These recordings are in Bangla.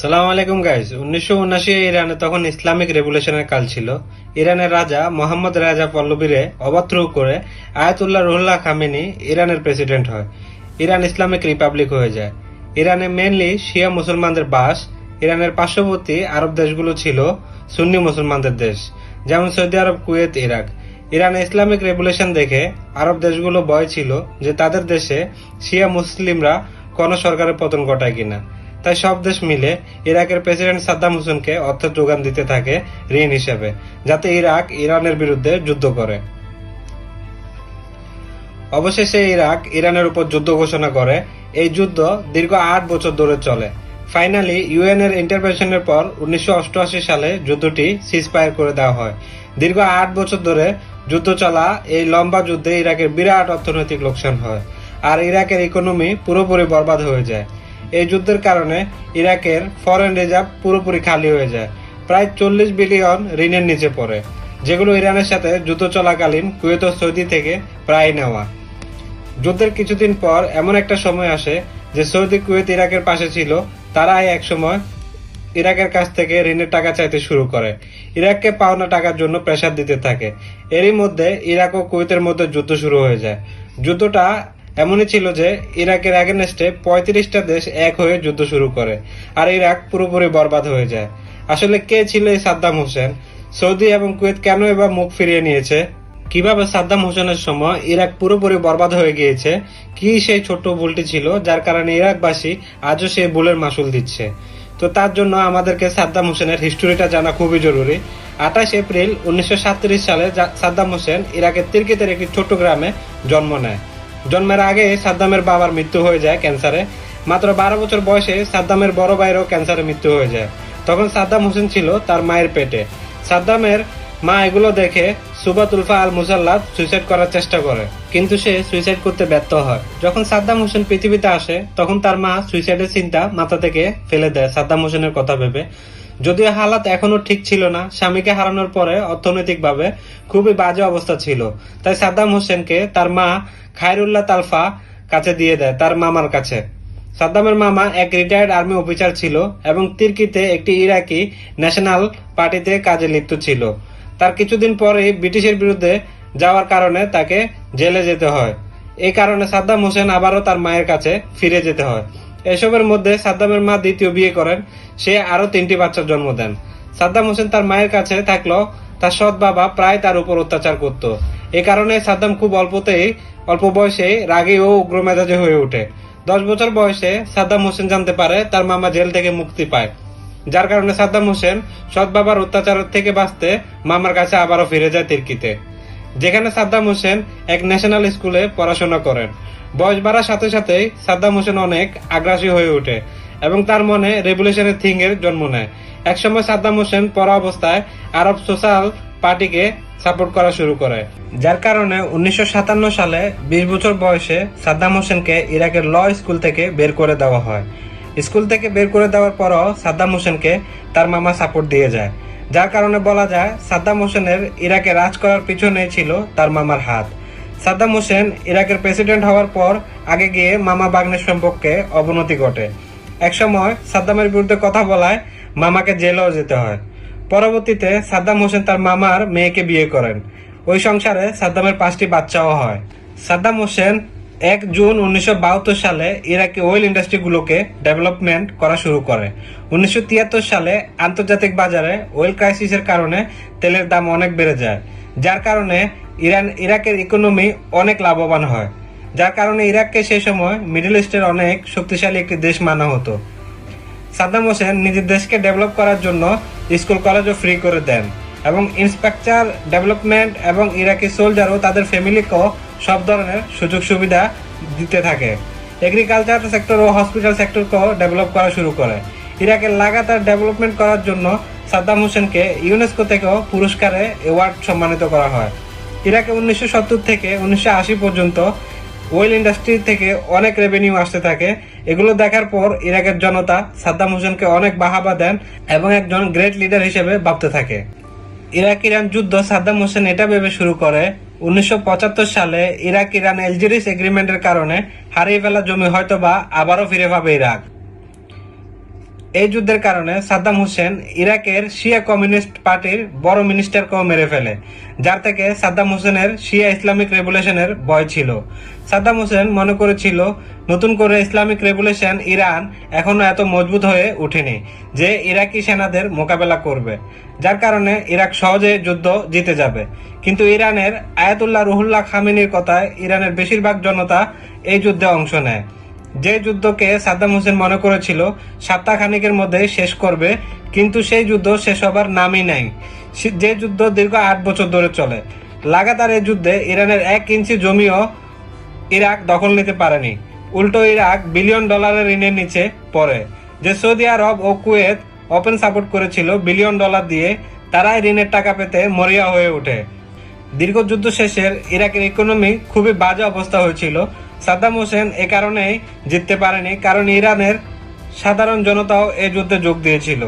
সালাম আলাইকুম গাইজ উনিশশো উনআশি ইরানে তখন ইসলামিক রেভুলেশনের কাল ছিল। ইরানের রাজা মোহাম্মদ রাজা পল্লবীরে অবাথ্রু করে আয়াতুল্লাহ রুহুল্লাহ খামেনি ইরানের প্রেসিডেন্ট হয়। ইরান ইসলামিক রিপাবলিক হয়ে যায়। ইরানে মেনলি শিয়া মুসলমানদের বাস, ইরানের পার্শ্ববর্তী আরব দেশগুলো ছিল সুন্নি মুসলমানদের দেশ, যেমন সৌদি আরব, কুয়েত, ইরাক। ইরানে ইসলামিক রেভুলেশন দেখে আরব দেশগুলো ভয় ছিল যে তাদের দেশে শিয়া মুসলিমরা কোন সরকারের পতন ঘটায় কিনা। তাই সব দেশ মিলে ইরাকের প্রেসিডেন্ট সাদ্দাম হোসেনকে অর্থ যোগান দিতে থাকে ঋণ হিসেবে, যাতে ইরাক ইরানের বিরুদ্ধে যুদ্ধ করে। অবশেষে ইরাক ইরানের উপর যুদ্ধ ঘোষণা করে। এই যুদ্ধ দীর্ঘ আট বছর ধরে চলে। ফাইনালি ইউএন এর ইন্টারভেনশনের পর উনিশশো অষ্টআশি সালে যুদ্ধটি সিজফায়ার করে দেওয়া হয়। দীর্ঘ আট বছর ধরে যুদ্ধ চলা এই লম্বা যুদ্ধে ইরাকের বিরাট অর্থনৈতিক লোকসান হয়। আর ইরাকের ইকোনমি পুরোপুরি বরবাদ হয়ে যায়। এই যুদ্ধের কারণে ইরাকের ফরেন রিজার্ভ পুরোপুরি খালি হয়ে যায়। প্রায় চল্লিশ বিলিয়ন ঋণের নিচে পড়ে, যেগুলো ইরানের সাথে যুদ্ধ চলাকালীন কুয়েত সৌদি থেকে প্রায় নেওয়া। যুদ্ধের কিছুদিন পর এমন একটা সময় আসে যে সৌদি কুয়েত ইরাকের পাশে ছিল, তারাই এক সময় ইরাকের কাছ থেকে ঋণের টাকা চাইতে শুরু করে। ইরাককে পাওনা টাকার জন্য প্রেসার দিতে থাকে। এরই মধ্যে ইরাক ও কুয়েতের মধ্যে যুদ্ধ শুরু হয়ে যায়। যুদ্ধটা এমনই ছিল যে ইরাকের এগেনস্টে পঁয়ত্রিশটা দেশ এক হয়ে যুদ্ধ শুরু করে, আর ইরাক পুরোপুরি বরবাদ হয়ে যায়। আসলে কে ছিল এই সাদ্দাম হোসেন? সৌদি এবং কুয়েত কেন এবার মুখ ফিরিয়ে নিয়েছে? কীভাবে সাদ্দাম হোসেনের সময় ইরাক পুরোপুরি বরবাদ হয়ে গিয়েছে? কি সেই ছোট্ট ভুলটি ছিল যার কারণে ইরাকবাসী আজও সেই ভুলের মাসুল দিচ্ছে? তো তার জন্য আমাদেরকে সাদ্দাম হোসেনের হিস্টোরিটা জানা খুবই জরুরি। আঠাশ এপ্রিল উনিশশো সালে সাদ্দাম হোসেন ইরাকের তিরকিতের একটি ছোট্ট গ্রামে জন্ম নেয়। জন্মের আগে সাদ্দামের বাবার মৃত্যু হয়ে যায় ক্যান্সারে। মাত্র বারো বছর বয়সে সাদ্দামের বড় ভাইয়েরও ক্যান্সারে মৃত্যু হয়ে যায়। তখন সাদ্দাম হোসেন ছিল তার মায়ের পেটে। সাদ্দামের মা এগুলো দেখে সুবাতুলফা আল মুসাল্লাদ সুইসাইড করার চেষ্টা করে, কিন্তু সে সুইসাইড করতে ব্যর্থ হয়। যখন সাদ্দাম হোসেন পৃথিবীতে আসে, তখন তার মা সুইসাইডের চিন্তা মাথা থেকে ফেলে দেয়, সাদ্দাম হোসেনের কথা ভেবে। যদিও হালাত এখনও ঠিক ছিল না, স্বামীকে হারানোর পরে অর্থনৈতিকভাবে খুবই বাজে অবস্থা ছিল। তাই সাদ্দাম হোসেনকে তার মা খায়রুল্লাহ তালফা কাছে দিয়ে দেয়, তার মামার কাছে। সাদ্দামের মামা এক রিটায়ার্ড আর্মি অফিসার ছিল এবং তির্কিতে একটি ইরাকি ন্যাশনাল পার্টিতে কাজে লিপ্ত ছিল। তার কিছুদিন পরেই ব্রিটিশের বিরুদ্ধে যাওয়ার কারণে তাকে জেলে যেতে হয়। এই কারণে সাদ্দাম হোসেন আবারও তার মায়ের কাছে ফিরে যেতে হয়। এসবের মধ্যে সাদ্দামের মা দ্বিতীয় বিয়ে করেন, সে আরও তিনটি বাচ্চার জন্ম দেন। সাদ্দাম হোসেন তার মায়ের কাছে থাকলেও তার সৎ বাবা প্রায় তার উপর অত্যাচার করত। এই কারণে সাদ্দাম খুব অল্পতেই, অল্প বয়সে রাগী ও উগ্র মেজাজে হয়ে ওঠে। দশ বছর বয়সে সাদ্দাম হোসেন জানতে পারে তার মামা জেল থেকে মুক্তি পায়। যার কারণে সাদ্দাম হোসেন সৎ বাবার অত্যাচার থেকে বাঁচতে মামার কাছে আবারও ফিরে যায় তির্কিতে। যেখানে সাদ্দাম হোসেন এক ন্যাশনাল স্কুলে পড়াশোনা করেন। বয়স বাড়ার সাথে সাথেই সাদ্দাম হোসেন অনেক আগ্রাসী হয়ে ওঠে এবং তার মনে রেভুলেশনের থিং এর জন্ম নেয়। একসময় সাদ্দাম হোসেন পড়া অবস্থায় আরব সোশ্যাল পার্টিকে সাপোর্ট করা শুরু করে। যার কারণে উনিশশো সাতান্ন সালে বিশ বছর বয়সে সাদ্দাম হোসেনকে ইরাকের ল স্কুল থেকে বের করে দেওয়া হয়। স্কুল থেকে বের করে দেওয়ার পরও সাদ্দাম হোসেনকে তার মামা সাপোর্ট দিয়ে যায়। যার কারণে বলা যায়, সাদ্দাম হোসেনের ইরাকে রাজ করার পিছনে ছিল তার মামার হাত। সাদ্দাম হোসেন ইরাকের প্রেসিডেন্ট হওয়ার পর আগে গিয়ে মামা বাগনের সম্পর্কে অবনতি ঘটে। একসময় সাদ্দামের বিরুদ্ধে কথা বলায় মামাকে জেলেও যেতে হয়। পরবর্তীতে সাদ্দাম হোসেন তার মামার মেয়েকে বিয়ে করেন। ওই সংসারে সাদ্দামের পাঁচটি বাচ্চাও হয়। সাদ্দাম হোসেন এক জুন উনিশশো বাহাত্তর সালে ইরাকি অয়েল ইন্ডাস্ট্রিগুলোকে ডেভেলপমেন্ট করা শুরু করে। উনিশশো তিয়াত্তর সালে আন্তর্জাতিক বাজারে অয়েল ক্রাইসিসের কারণে তেলের দাম অনেক বেড়ে যায়, যার কারণে ইরান, ইরাকের ইকোনমি অনেক লাভবান হয়। যার কারণে ইরাককে সেই সময় মিডল ইস্টের অনেক শক্তিশালী একটি দেশ মানা হতো। সাদ্দাম হোসেন নিজের দেশকে ডেভেলপ করার জন্য স্কুল, কলেজও ফ্রি করে দেন এবং ইন্সপেক্টর ডেভেলপমেন্ট এবং ইরাকি সোলজারও তাদের ফ্যামিলিকেও সব ধরনের সুযোগ সুবিধা দিতে থাকে। এগ্রিকালচার সেক্টর ও হসপিটাল সেক্টরকেও ডেভেলপ করা শুরু করে। ইরাকের লাগাতার ডেভেলপমেন্ট করার জন্য সাদ্দাম হোসেনকে ইউনেস্কো থেকেও পুরস্কারে অ্যাওয়ার্ড সম্মানিত করা হয়। ইরাকে উনিশশো সত্তর থেকে উনিশশো আশি পর্যন্ত ওয়েল ইন্ডাস্ট্রি থেকে অনেক রেভিনিউ আসতে থাকে। এগুলো দেখার পর ইরাকের জনতা সাদ্দাম হোসেনকে অনেক বাহাবা দেন এবং একজন গ্রেট লিডার হিসেবে ভাবতে থাকে। ইরাক ইরান যুদ্ধ সাদ্দাম হোসেন এটা ভেবে শুরু করে, উনিশশো পঁচাত্তর সালে ইরাক ইরান এলজিরিস এগ্রিমেন্টের কারণে হারিয়ে ফেলা জমি হয়তোবা আবারও ফিরে পাবে ইরাক। এই যুদ্ধের কারণে সাদ্দাম হোসেন ইরাকের শিয়া কমিউনিস্ট পার্টির বড় মিনিস্টারকেও মেরে ফেলে, যার থেকে সাদ্দাম হোসেনের শিয়া ইসলামিক রেভুলেশনের ভয় ছিল। সাদ্দাম হোসেন মনে করেছিল, নতুন করে ইসলামিক রেভুলেশন ইরান এখনও এত মজবুত হয়ে ওঠেনি যে ইরাকি সেনাদের মোকাবেলা করবে। যার কারণে ইরাক সহজে যুদ্ধ জিতে যাবে। কিন্তু ইরানের আয়াতুল্লাহ রুহুল্লাহ খামিনির কথায় ইরানের বেশিরভাগ জনতা এই যুদ্ধে অংশ নেয়। যে যুদ্ধকে সাদ্দাম হোসেন মনে করেছিল, সপ্তাহখানিকের মধ্যে শেষ করবে, কিন্তু সেই যুদ্ধ শেষ হবার নামই নাই। যে যুদ্ধ দীর্ঘ আট বছর ধরে চলে। লাগাতার এই যুদ্ধে ইরানের এক ইঞ্চি জমিও ইরাক দখল নিতে পারেনি। উল্টো ইরাক বিলিয়ন ডলারের ঋণের নিচে পড়ে। যে সৌদি আরব ও কুয়েত ওপেন সাপোর্ট করেছিল বিলিয়ন ডলার দিয়ে, তারাই ঋণের টাকা পেতে মরিয়া হয়ে ওঠে। দীর্ঘ যুদ্ধ শেষের ইরাকের ইকোনমি খুবই বাজে অবস্থা হয়েছিল। সাদ্দাম হোসেন এ কারণেই জিততে পারেনি, কারণ ইরানের সাধারণ জনতাও এ যুদ্ধে যোগ দিয়েছিল।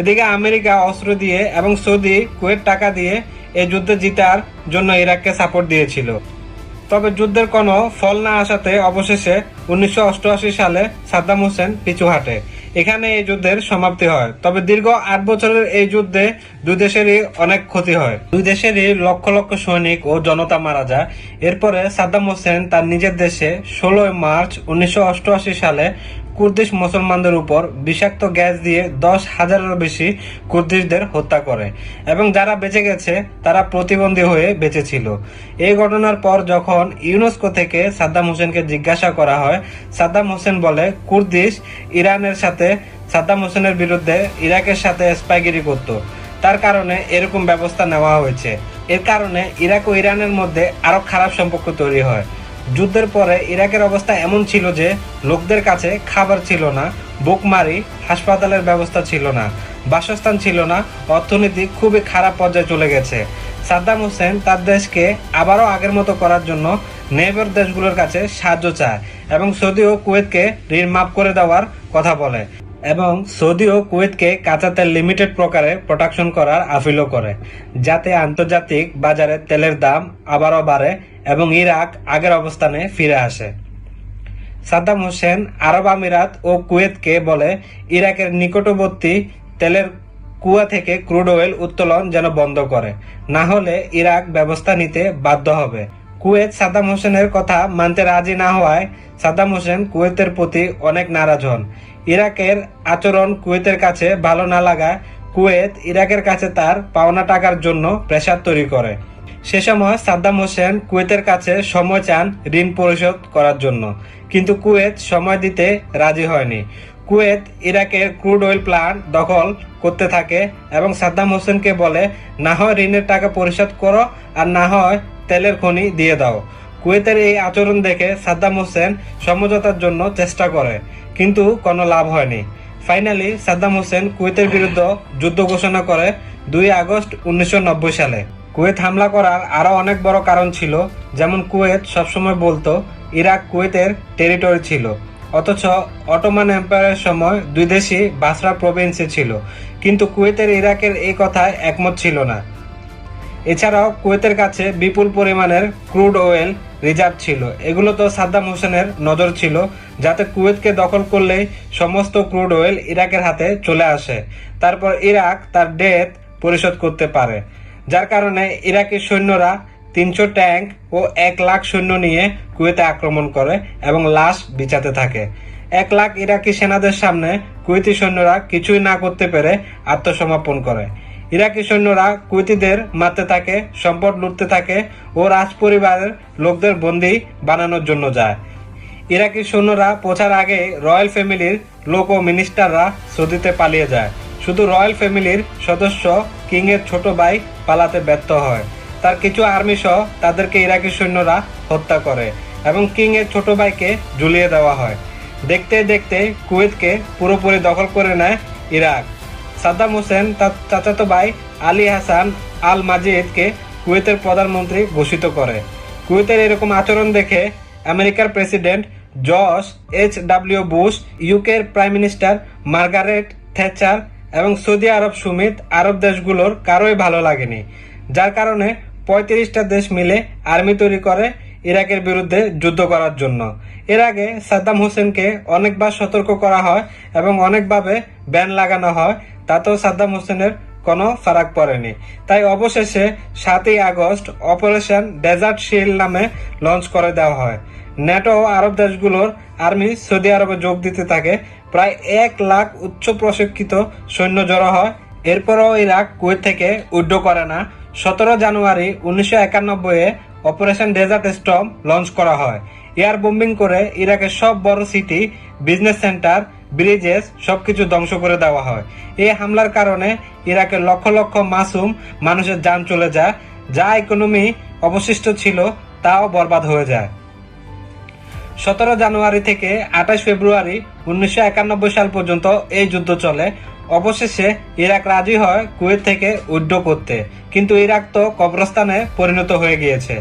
এদিকে আমেরিকা অস্ত্র দিয়ে এবং সৌদি কুয়েত টাকা দিয়ে এই যুদ্ধে জিতার জন্য ইরাককে সাপোর্ট দিয়েছিল। তবে যুদ্ধের কোনো ফল না আসাতে অবশেষে উনিশশো অষ্টআশি সালে সাদ্দাম হোসেন পিছু হাঁটে। এখানে এই যুদ্ধের সমাপ্তি হয়। তবে দীর্ঘ আট বছরের এই যুদ্ধে দুই দেশেরই অনেক ক্ষতি হয়। দুই দেশেরই লক্ষ লক্ষ সৈনিক ও জনতা মারা যায়। এরপরে সাদ্দাম হোসেন তার নিজের দেশে ষোলোই মার্চ উনিশশো অষ্টআশি সালে কুর্দিশ মুসলমানদের উপর বিষাক্ত গ্যাস দিয়ে দশ হাজারেরও বেশি কুর্দিশদের হত্যা করে এবং যারা বেঁচে গেছে, তারা প্রতিবন্ধী হয়ে বেঁচেছিল এই ঘটনার পর যখন ইউনেস্কো থেকে সাদ্দাম হোসেনকে জিজ্ঞাসা করা হয়, সাদ্দাম হোসেন বলে, কুর্দিশ ইরানের সাথে সাদ্দাম হোসেনের বিরুদ্ধে ইরাকের সাথে স্পাইগিরি করত। তার কারণে এরকম ব্যবস্থা নেওয়া হয়েছে। এর কারণে ইরাক ও ইরানের মধ্যে আরও খারাপ সম্পর্ক তৈরি হয়। যুদ্ধের পরে ইরাকের অবস্থা এমন ছিল যে লোকদের কাছে খাবার ছিল না, বুকমারি, হাসপাতালের ব্যবস্থা ছিল না, বাসস্থান ছিল না, অর্থনীতি খুবই খারাপ পর্যায়ে চলে গেছে। সাদ্দাম হোসেন তার দেশকে আবারও আগের মতো করার জন্য নেইবার দেশগুলোর কাছে সাহায্য চায় এবং সৌদি ও কুয়েতকে ঋণ মাফ করে দেওয়ার কথা বলে এবং সৌদি ও কুয়েতকে কাঁচা তেল লিমিটেড প্রকারে প্রোডাকশন করার আপিলও করে, যাতে আন্তর্জাতিক বাজারে তেলের দাম আবারও বাড়ে এবং ইরাক আগের অবস্থানে ফিরে আসে। সাদ্দাম হোসেন আরব আমিরাত ও কুয়েতকে বলে, ইরাকের নিকটবর্তী তেলের কুয়া থেকে ক্রুড অয়েল উত্তোলন যেন বন্ধ করে, না হলে ইরাক ব্যবস্থা নিতে বাধ্য হবে। কুয়েত সাদ্দাম হোসেনের কথা মানতে রাজি না হওয়ায় সাদ্দাম হোসেন কুয়েতের প্রতি অনেক নারাজ হন। ইরাকের আচরণ কুয়েতের কাছে ভালো না লাগায় কুয়েত ইরাকের কাছে তার পাওনা টাকার জন্য প্রেসার তৈরি করে। সে সময় সাদ্দাম হোসেন কুয়েতের কাছে সময় চান ঋণ পরিশোধ করার জন্য। কিন্তু কুয়েত সময় দিতে রাজি হয়নি। কুয়েত ইরাকের ক্রুড অয়েল প্লান্ট দখল করতে থাকে এবং সাদ্দাম হোসেনকে বলে, না হয় ঋণের টাকা পরিশোধ করো আর না হয় তেলের খনি দিয়ে দাও। কুয়েতের এই আচরণ দেখে সাদ্দাম হোসেন সমঝোতার জন্য চেষ্টা করে, কিন্তু কোনো লাভ হয়নি। ফাইনালি সাদ্দাম হোসেন কুয়েতের বিরুদ্ধে যুদ্ধ ঘোষণা করে দুই আগস্ট উনিশশো নব্বই সালে। কুয়েত হামলা করার আরও অনেক বড় কারণ ছিল, যেমন কুয়েত সবসময় বলতো, ইরাক কুয়েতের টেরিটরি ছিল, অথচ অটোমান এম্পায়ারের সময় দুই দেশই বাসরা প্রভিন্সে ছিল। কিন্তু কুয়েতের, ইরাকের এই কথায় একমত ছিল না। এছাড়াও কুয়েতের কাছে বিপুল পরিমাণের ক্রুড অয়েল রিজার্ভ ছিল। এগুলো তো সাদ্দাম হোসেনের নজর ছিল, যাতে কুয়েতকে দখল করলেই সমস্ত ক্রুড অয়েল ইরাকের হাতে চলে আসে। তারপর ইরাক তার ডেথ পরিশোধ করতে পারে, যার কারণে ইরাকি সৈন্যরা তিনশো ট্যাঙ্ক ও এক লাখ সৈন্য নিয়ে কুয়েতে আক্রমণ করে এবং লাশ বিচাতে থাকে। এক লাখ ইরাকি সেনাদের সামনে কুয়েতি সৈন্যরা কিছুই না করতে পেরে আত্মসমর্পণ করে। ইরাকি সৈন্যরা কুয়েতিদের মারতে থাকে, সম্পদ লুটতে থাকে ও রাজ পরিবারের লোকদের বন্দী বানানোর জন্য যায়। ইরাকি সৈন্যরা পৌঁছার আগে রয়্যাল ফ্যামিলির লোক ও মিনিস্টাররা সৌদিতে পালিয়ে যায়। শুধু রয়্যাল ফ্যামিলির সদস্য কিং এর ছোট ভাই পালাতে ব্যর্থ হয়। তার কিছু আর্মি সহ তাদেরকে ইরাকি সৈন্যরা হত্যা করে এবং কিং এর ছোট ভাইকে ঝুলিয়ে দেওয়া হয়। দেখতে দেখতে কুয়েতকে পুরোপুরি দখল করে নেয় ইরাক। সাদ্দাম হোসেন, তার চাচাতো ভাই আলী হাসান আল মাজিদকে কুয়েতের প্রধানমন্ত্রী ঘোষিত করে। কুয়েতের এরকম আচরণ দেখে আমেরিকার president George H W Bush, ইউকের প্রাইম মিনিস্টার মার্গারেট থেচার এবং সৌদি আরব সুমিত আরব দেশগুলোর কারোই ভালো লাগেনি, যার কারণে পঁয়ত্রিশটা দেশ মিলে আর্মি তৈরি করে ইরাকের বিরুদ্ধে যুদ্ধ করার জন্য। এর আগে সাদ্দাম হোসেনকে অনেকবার সতর্ক করা হয় এবং অনেকভাবে ব্যান লাগানো হয় তাতেও সাদ্দাম হোসেনের কোনো ফারাক পড়েনি। তাই অবশেষে সাতই আগস্ট অপারেশন ডেজার্ট শিল্ড নামে লঞ্চ করে দেওয়া হয়। ন্যাটো ও আরব দেশগুলোর আর্মি সৌদি আরবে যোগ দিতে থাকে। প্রায় এক লাখ উচ্চ প্রশিক্ষিত সৈন্য জড়ো হয়। এরপরও ইরাক কুয়েত থেকে উড্ড করে না। সতেরো জানুয়ারি উনিশশো একানব্বই অপারেশন ডেজার্ট স্টম লঞ্চ করা হয়। এয়ার বোম্বিং করে ইরাকের সব বড় সিটি বিজনেস সেন্টার ব্রিজেস সবকিছু ধ্বংস করে দেওয়া হয়। এই হামলার কারণে ইরাকের লক্ষ লক্ষ মাসুম মানুষের যান চলে যায়, যা ইকোনমি অবশিষ্ট ছিল, তাও বরবাদ হয়ে যায়। সতেরো জানুয়ারি থেকে আঠাশ ফেব্রুয়ারি উনিশশো একানব্বই সাল পর্যন্ত এই যুদ্ধ চলে। অবশেষে ইরাক রাজি হয় কুয়েত থেকে উড্ড করতে। কিন্তু ইরাক তো কবরস্থানে পরিণত হয়ে গিয়েছে।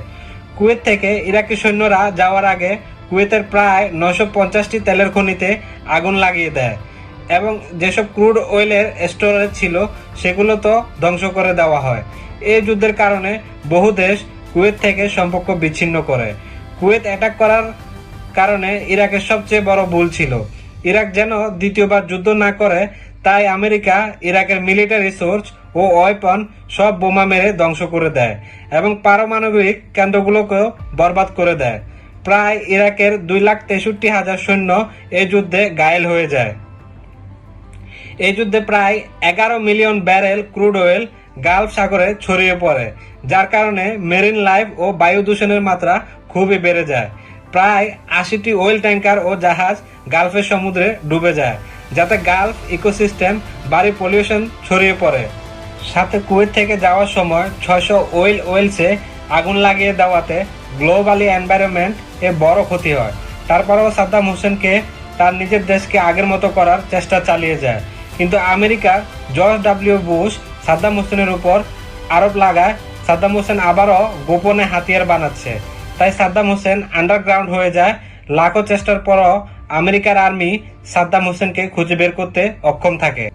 কুয়েত থেকে ইরাকি সৈন্যরা যাওয়ার আগে কুয়েতের প্রায় নশো পঞ্চাশটি তেলের খনিতে আগুন লাগিয়ে দেয় এবং যেসব ক্রুড অয়েলের স্টোরেজ ছিল সেগুলো তো ধ্বংস করে দেওয়া হয়। এই যুদ্ধের কারণে বহু দেশ কুয়েত থেকে সম্পর্ক বিচ্ছিন্ন করে। কুয়েত অ্যাটাক করার কারণে ইরাকের সবচেয়ে বড় ভুল ছিল। ইরাক যেন দ্বিতীয়বার যুদ্ধ না করে, তাই আমেরিকা ইরাকের মিলিটারি সোর্স ও ওয়েপন সব বোমা মেরে ধ্বংস করে দেয় এবং পারমাণবিক কেন্দ্রগুলোকেও বরবাদ করে দেয়। প্রায় ইরাকের দুই লাখ তেষট্টি হাজার সৈন্য এই যুদ্ধে ঘায়েল হয়ে যায়। এই যুদ্ধে প্রায় এগারো million barrel crude oil gulf সাগরে ছড়িয়ে পড়ে, যার কারণে মেরিন লাইফ ও বায়ু দূষণের মাত্রা খুবই বেড়ে যায়। প্রায় আশিটি অয়েল ট্যাঙ্কার ও জাহাজ গালফের সমুদ্রে ডুবে যায়, যাতে গালফ ইকোসিস্টেম বাড়ি পলিউশন ছড়িয়ে পড়ে। সাথে কুয়েত থেকে যাওয়ার সময় ছয়শো ওয়েল ওয়েলসে আগুন লাগিয়ে দেওয়াতে গ্লোবালি এনভায়রনমেন্ট এ বড় ক্ষতি হয়। তারপরেও সাদ্দাম হোসেনকে তার নিজের দেশকে আগের মতো করার চেষ্টা চালিয়ে যায়। কিন্তু আমেরিকার জর্জ ডাব্লিউ বুশ, সাদ্দাম হোসেনের উপর আরোপ লাগায়, সাদ্দাম হোসেন আবারও গোপনে হাতিয়ার বানাচ্ছে। তাই সাদ্দাম হোসেন আন্ডারগ্রাউন্ড হয়ে যায়। লাখো চেষ্টার পরও আমেরিকার আর্মি সাদ্দাম হোসেনকে খুঁজে বের করতে অক্ষম থাকে।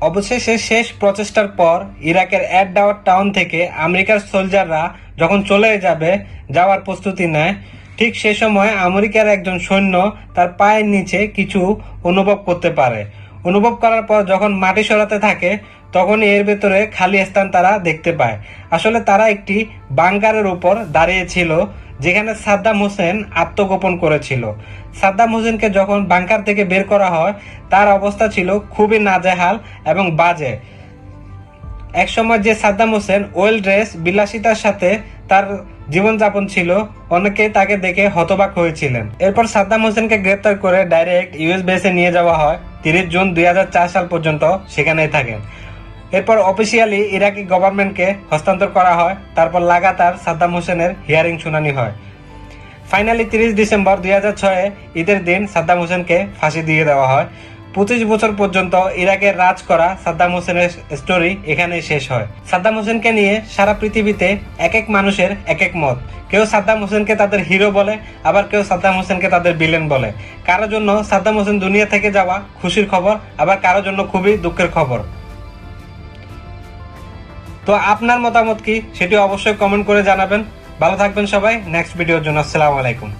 অবশেষে শেষ প্রচেষ্টার পর ইরাকের অ্যাড ডাওয়ার টাউন থেকে আমেরিকার সোলজাররা যখন চলে যাবে, যাওয়ার প্রস্তুতি নেয়। ঠিক সে সময় আমেরিকার একজন সৈন্য তার পায়ের নিচে কিছু অনুভব করতে পারে। অনুভব করার পর যখন মাটি সরাতে থাকে তখন এর ভেতরে খালি স্থান তারা দেখতে পায়। আসলে তারা একটি বাংকারের উপর দাঁড়িয়েছিল যেখানে সাদ্দাম হোসেন আত্মগোপন করেছিল। সাদ্দাম হোসেনকে যখন বাংকার থেকে বের করা হয়, তার অবস্থা ছিল খুবই নাজেহাল এবং বাজে। একসময় যে সাদ্দাম হোসেন ওয়েল ড্রেস বিলাসিতার সাথে তার জীবনযাপন ছিল, অনেকে তাকে দেখে হতবাক হয়েছিলেন। এরপর সাদ্দাম হোসেনকে গ্রেপ্তার করে ডাইরেক্ট ইউএস বেসে নিয়ে যাওয়া হয়। তিরিশ জুন দুই হাজার চার সাল পর্যন্ত সেখানেই থাকেন। এরপর অফিসিয়ালি ইরাকি গভর্নমেন্টকে হস্তান্তর করা হয়। তারপর লাগাতার সাদ্দাম হোসেনের হিয়ারিং শুনানি হয়। ফাইনালি তিরিশ ডিসেম্বর দুই হাজার ছয়ে ঈদের দিন সাদ্দাম হোসেনকে ফাঁসি দিয়ে দেওয়া হয়। পঁচিশ বছর পর্যন্ত ইরাকের রাজ করা সাদ্দাম হোসেনের স্টোরি এখানেই শেষ হয়। সাদ্দাম হোসেনকে নিয়ে সারা পৃথিবীতে এক এক মানুষের এক এক মত। কেউ সাদ্দাম হোসেনকে তাদের হিরো বলে, আবার কেউ সাদ্দাম হোসেনকে তাদের ভিলেন বলে। কারোর জন্য সাদ্দাম হোসেন দুনিয়া থেকে যাওয়া খুশির খবর, আবার কারোর জন্য খুবই দুঃখের খবর। তো আপনার মতামত কি? সেটি অবশ্যই কমেন্ট করে জানাবেন। ভালো থাকবেন সবাই। নেক্সট ভিডিওর জন্য আসসালামু আলাইকুম।